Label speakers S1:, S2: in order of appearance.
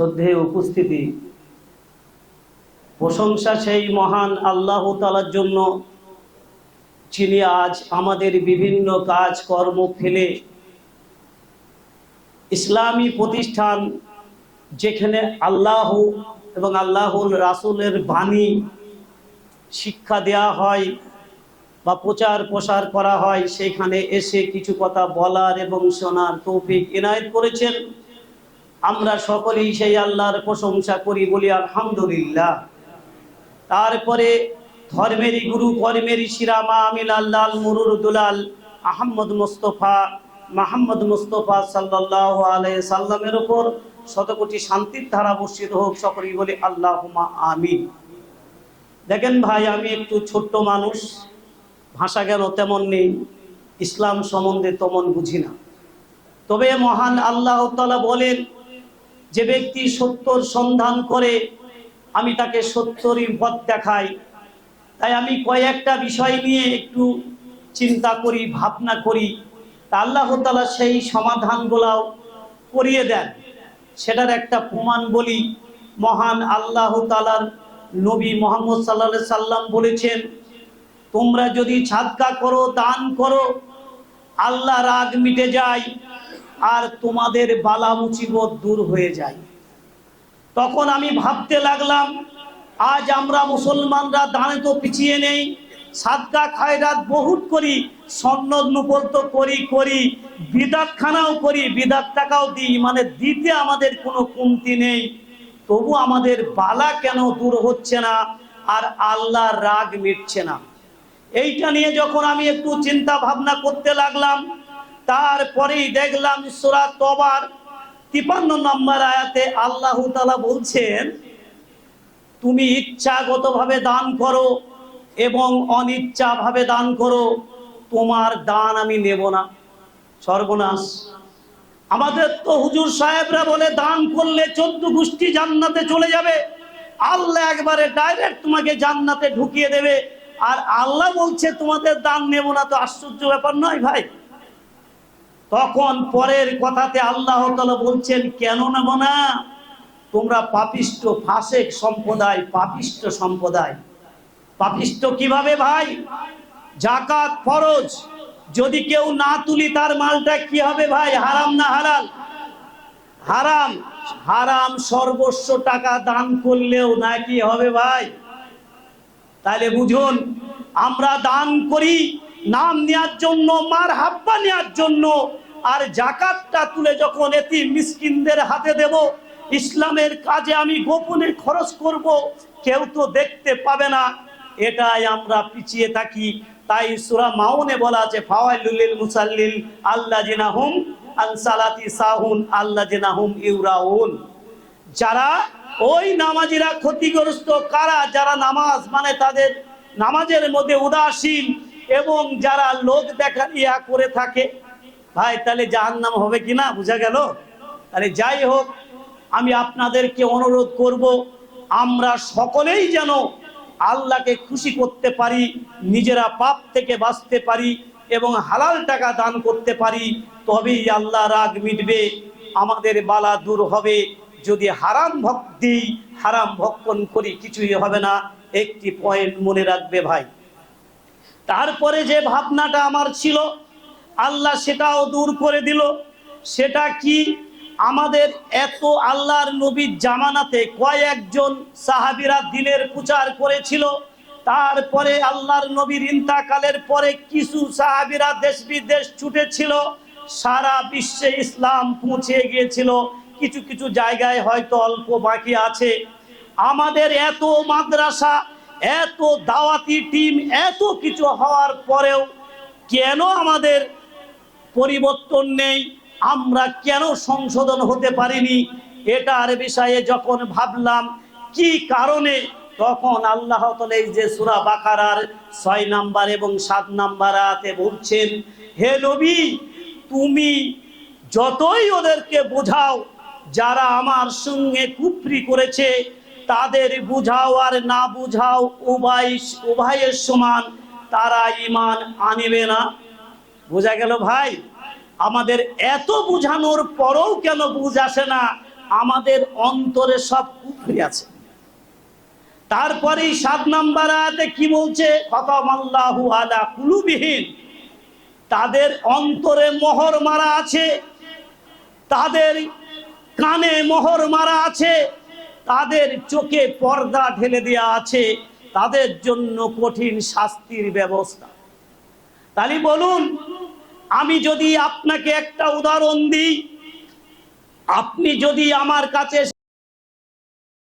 S1: শ্রদ্ধেয় উপস্থিতি। প্রশংসা সেই মহান আল্লাহ তালার জন্য, যিনি আজ আমাদের বিভিন্ন কাজ, কর্ম ফেলে ইসলামী প্রতিষ্ঠান, যেখানে আল্লাহ এবং আল্লাহুল রাসুলের বাণী শিক্ষা দেয়া হয় বা প্রচার প্রসার করা হয়, সেখানে এসে কিছু কথা বলার এবং শোনার তৌফিক এনায়েত করেছেন। আমরা সকলেই সেই আল্লাহর প্রশংসা করি, বলি আলহামদুলিল্লাহ। তারপরে ধর্মেরই গুরু কর্মেরই শিরামা আমিল আল্লাহ মুরুর দুলাল আহম্মদ মুস্তফা মাহমদ মুস্তফা সাল্লাহ আলাই সাল্লামের ওপর শতকোটি শান্তির ধারা বর্ষিত হোক, সকলেই বলি আল্লাহ আমিন। দেখেন ভাই, আমি একটু ছোট্ট মানুষ, ভাষা জ্ঞান তেমন নেই, ইসলাম সম্বন্ধে তেমন বুঝি না। তবে মহান আল্লাহ তালা বলেন যে ব্যক্তি সত্যর সন্ধান করে, আমি তাকে সত্যরই পথ দেখাই। তাই আমি কয়েকটা বিষয় নিয়ে একটু চিন্তা করি, ভাবনা করি। তা আল্লাহ তালা সেই সমাধানগুলাও করিয়ে দেন। সেটার একটা প্রমাণ বলি, মহান আল্লাহ তালার নবী মোহাম্মদ সাল্লা সাল্লাম বলেছেন, তোমরা যদি ছাদকা করো, দান করো আল্লাহ রাগ মিটে যায় আর তোমাদের বালা মুসিবত দূর হয়ে যায়। তখন আমি ভাবতে লাগলাম, আজ আমরা মুসলমানরা দানে তো পিছিয়ে নেই, সাদকা খায়রাত বহুত করি সন্ন্যদ নুপল তো করি করি বিদাত খানাও করি, বিদাত টাকাও দিই মানে দিতে আমাদের কোনো কমতি নেই। তবু আমাদের বালা কেন দূর হচ্ছে না, আর আল্লাহর রাগ মিটছে না। এইটা নিয়ে যখন আমি একটু চিন্তা ভাবনা করতে লাগলাম তারপরেই দেখলাম সুরা তবার তিপান্ন নম্বর আয়াতে আল্লাহ তালা বলছেন, তুমি ইচ্ছাগতভাবে দান করো এবং অনিচ্ছাভাবে দান করো, তোমার দান আমি নেব না। সর্বনাশ। আমাদের তো হুজুর সাহেবরা বলে, দান করলে চোদ্দ গোষ্ঠী জান্নাতে চলে যাবে। আল্লাহ একবারে ডাইরেক্ট তোমাকে জান্নাতে ঢুকিয়ে দেবে। আর আল্লাহ বলছে, তোমাদের দান নেব না। তো আশ্চর্য ব্যাপার নয় ভাই। তখন পরের কথাতে আল্লাহ বলছেন, কেন নেব না তোমরা পাপিষ্ট ফাসেক সম্প্রদায় পাপিষ্ট সম্প্রদায়। পাপিষ্ট কীভাবে ভাই? জাকাত ফরজ। যদি কেউ না তুলি, তার মালটা কি হবে ভাই? হারাম না হালাল? হারাম। হারাম সর্বস্ব টাকা দান করলেও নাকি হবে ভাই? তাহলে বুঝুন, আমরা দান করি নাম নেওয়ার জন্য মার হাব্বা নেওয়ার জন্য, আর জাকাতটা তুলে যখন এটি মিসকিনদের হাতে দেব, ইসলামের কাজে আমি গোপনে খরচ করব, কেউ তো দেখতে পাবে না। এটাই আমরা পিছিয়ে থাকি। তাই সুরা মাউনে বলা আছে, ফাওয়াইলুল মুসাল্লিল আল্লাহ জিনাহুম আনসালাতি সাহুন আল্লাহ জিনাহুম ইউরাউন। যারা ওই নামাজিরা ক্ষতিগ্রস্ত, কারা যারা নামাজ মানে তাদের নামাজের মধ্যে উদাসীন এবং যারা লোক দেখা ইয়া করে থাকে, ভাই, তাহলে জাহান্নাম হবে কিনা? বুঝা গেল? তাহলে যাই হোক, আমি আপনাদেরকে অনুরোধ করব, আমরা সকলেই যেন আল্লাহকে খুশি করতে পারি, নিজেরা পাপ থেকে বাঁচতে পারি এবং হালাল টাকা দান করতে পারি, তবেই আল্লাহ রাগ মিটবে, আমাদের বালা দূর হবে। যদি হারাম ভক্তি, হারাম ভক্ষণ করি, কিছুই হবে না। একটি পয়েন্ট মনে রাখবে ভাই। তারপরে যে ভাবনাটা আমার ছিল, আল্লাহ সেটাও দূর করে দিল। সেটা কি? আমাদের এত আল্লাহর নবীর জামানাতে কয়েকজন সাহাবিরা দিনের প্রচার করেছিল। তারপরে আল্লাহর নবীর ইন্তাকালের পরে কিছু সাহাবিরা দেশ বিদেশ ছুটেছিল। সারা বিশ্বে ইসলাম পৌঁছে গিয়েছিল। কিছু কিছু জায়গায় হয়তো অল্প বাকি আছে। আমাদের এত মাদ্রাসা এত দাওয়াতি টিম এত কিছু হওয়ার পরেও কেন আমাদের পরিবর্তন নেই? আমরা কেন সংশোধন হতে পারিনি? এটার বিষয়ে যখন ভাবলাম, কি কারণে? তখন আল্লাহ এই যে সুরা বাকারার ছয় নাম্বার এবং সাত নাম্বার আয়াতে বলছেন, হে নবী, তুমি যতই ওদেরকে বোঝাও, যারা আমার সঙ্গে কুফরি করেছে তাদের বুঝাও আর না বুঝাও উভয় উভয়ের সমান, তারা ইমান আনিবে না। বোঝা গেল ভাই? আমাদের এত বুঝানোর পরেও কেন বুঝ আসে না? আমাদের অন্তরে সব কুফরি আছে। তারপরেই সাত নাম্বার আয়াতে কি বলছে? খতম আল্লাহু আলা কুলুবিহীন তাদের অন্তরে মোহর মারা আছে। তাদের কানে মোহর মারা আছে। তাদের চোখে পর্দা ঢেলে দেওয়া আছে, তাদের জন্য কঠিন শাস্তির ব্যবস্থা। তাহলে বলুন, আমি যদি আপনাকে একটা উদাহরণ দিই, আপনি যদি আমার কাছে